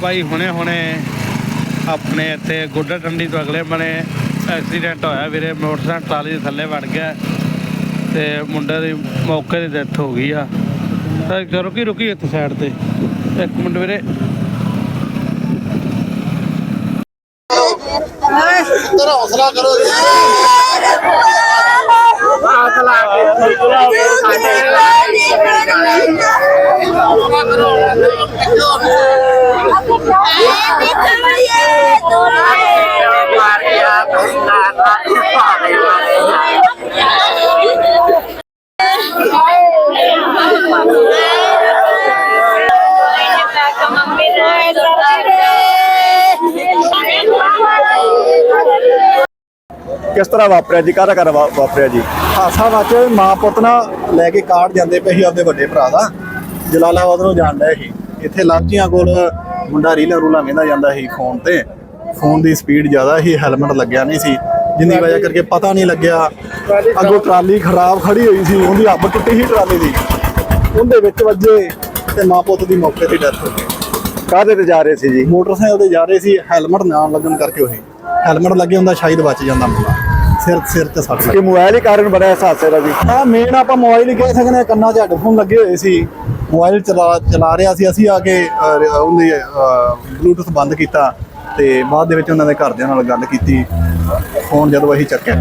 ਬਾਈ, ਹੁਣੇ ਹੁਣੇ ਆਪਣੇ ਇੱਥੇ ਗੁੱਡਾ ਟੰਡੀ ਤੋਂ ਅਗਲੇ ਬਣੇ ਐਕਸੀਡੈਂਟ ਹੋਇਆ ਵੀਰੇ, ਮੋਟਰਸਾਈਕਲ ਟਰਾਲੀ ਦੇ ਥੱਲੇ ਵੜ ਗਿਆ ਤੇ ਮੁੰਡੇ ਦੀ ਮੌਕੇ ਤੇ ਡੈਥ ਹੋ ਗਈ ਆ। ਤਾਂ ਰੁਕੀ ਰੁਕੀ ਇੱਥੇ ਸਾਈਡ ਤੇ। ਇੱਕ ਮਿੰਟ ਵੀਰੇ। ਤੇਰਾ ਹੌਸਲਾ ਕਰੋ ਜੀ। ਕਿਸ ਤਰ੍ਹਾਂ ਵਾਪਰਿਆ ਜੀ? ਕਾਹਦਾ ਕਰ ਵਾਪਰਿਆ ਜੀ? ਹਾਸਾ ਵਾਚੇ ਮਾਂ ਪੁੱਤ ਨਾ ਲੈ ਕੇ ਕਾਰਡ ਜਾਂਦੇ ਪਏ ਸੀ ਆਪਦੇ ਵੱਡੇ ਭਰਾ ਦਾ। ਜਲਾਲਾਬਾਦ ਨੂੰ ਜਾਣ ਡਿਆ ਸੀ। ਇੱਥੇ ਲਾਂਚੀਆਂ ਕੋਲ ਮੁੰਡਾ ਰੀਲਾਂ ਰੂਲਾਂ ਵੇਂਦਾ ਜਾਂਦਾ ਸੀ ਫੋਨ ਤੇ। ਫੋਨ ਦੀ ਸਪੀਡ ਜ਼ਿਆਦਾ ਸੀ ਹੈਲਮਟ ਲੱਗਿਆ ਨਹੀਂ ਸੀ। ਜਿੰਨੀ ਵਜ੍ਹਾ ਕਰਕੇ ਪਤਾ ਨਹੀਂ ਲੱਗਿਆ। ਅੱਗੋਂ ਟਰਾਲੀ ਖਰਾਬ ਖੜੀ ਹੋਈ ਸੀ ਉਹਦੀ ਹੱਬ ਟੁੱਟੀ ਸੀ ਟਰਾਲੀ ਦੀ। ਉਹਦੇ ਵਿੱਚ ਵੱਜੇ ਤੇ ਮਾਂ ਪੁੱਤ ਦੀ ਮੌਕੇ ਤੇ ਡੈਥ ਹੋ ਗਈ। ਕਾਹਦੇ ਤੇ ਜਾ ਰਹੇ ਸੀ ਜੀ? ਮੋਟਰਸਾਈਕਲ ਤੇ ਜਾ ਰਹੇ ਸੀ ਹੈਲਮਟ ਨਾ ਲੱਗਣ ਕਰਕੇ ਹੋਈ ਹੈਲਮਟ ਲੱਗੇ ਹੁੰਦਾ ਸ਼ਾਇਦ ਬਚ ਜਾਂਦਾ ਮੁੰਡਾ। ਸਿਰ ਸਿਰ ਤੇ ਸੱਟ ਲੱਗੀ। ਕਿ ਮੋਬਾਈਲ ਹੀ ਕਾਰਨ ਇਸ ਹਾਦਸੇ ਦਾ ਜੀ? ਆ ਮੇਨ ਆਪਾਂ ਮੋਬਾਈਲ ਹੀ ਕਹਿ ਸਕਦੇ ਕੰਨਾਂ 'ਚ ਹੈੱਡਫੋਨ ਲੱਗੇ ਹੋਏ ਸੀ। ਮੋਬਾਈਲ ਚਲਾ ਚਲਾ ਰਿਹਾ ਸੀ ਅਸੀਂ ਆ ਕੇ ਅਹ, ਰ- ਉਹਦੀ ਬਲੂਟੁੱਥ ਬੰਦ ਕੀਤਾ ਤੇ ਬਾਅਦ ਦੇ ਵਿੱਚ ਉਹਨਾਂ ਦੇ ਘਰਦਿਆਂ ਨਾਲ ਗੱਲ ਕੀਤੀ ਫੋਨ ਜਦੋਂ ਅਸੀਂ ਚੱਕਿਆ।